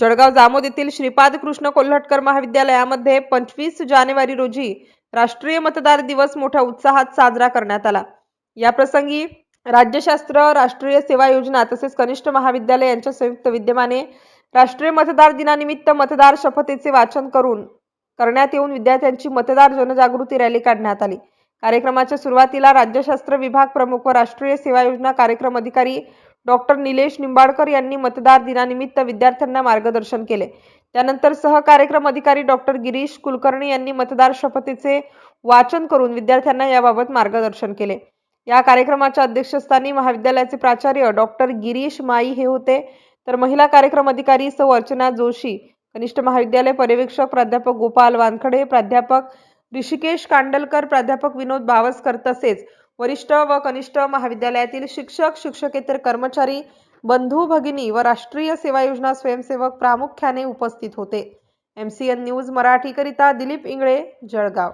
जळगाव जामोद येथील श्रीपाद कृष्ण कोल्हटकर महाविद्यालयामध्ये पंचवीस जानेवारी रोजी राष्ट्रीय मतदार दिवस मोठ्या उत्साहात साजरा करण्यात आला. या प्रसंगी राज्यशास्त्र राष्ट्रीय सेवा योजना तसेच कनिष्ठ महाविद्यालय यांच्या संयुक्त विद्यमाने राष्ट्रीय मतदार दिनानिमित्त मतदार शपथेचे वाचन करून करण्यात येऊन विद्यार्थ्यांची मतदार जनजागृती रॅली काढण्यात आली. कार्यक्रमाच्या सुरुवातीला राज्यशास्त्र विभाग प्रमुख व राष्ट्रीय सेवा योजना कार्यक्रम अधिकारी डॉक्टर निलेश निंबाडकर यांनी मतदार दिनानिमित्त विद्यार्थ्यांना मार्गदर्शन केले. त्यानंतर सहकार्यक्रम अधिकारी डॉक्टर गिरीश कुलकर्णी यांनी मतदार शपथेचे वाचन करून विद्यार्थ्यांना याबाबत मार्गदर्शन केले. या कार्यक्रमाच्या अध्यक्षस्थानी महाविद्यालयाचे प्राचार्य डॉक्टर गिरीश माई हे होते. तर महिला कार्यक्रम अधिकारी सौ अर्चना जोशी कनिष्ठ महाविद्यालय पर्यवेक्षक प्राध्यापक गोपाल वानखडे प्राध्यापक ऋषिकेश कांडलकर प्राध्यापक विनोद बावस्कर तसेच वरिष्ठ व कनिष्ठ महाविद्यालयातील शिक्षक शिक्षकेतर कर्मचारी बंधू भगिनी व राष्ट्रीय सेवा योजना स्वयंसेवक प्रामुख्याने उपस्थित होते. एम सी एन न्यूज मराठीकरिता दिलीप इंगळे जळगाव.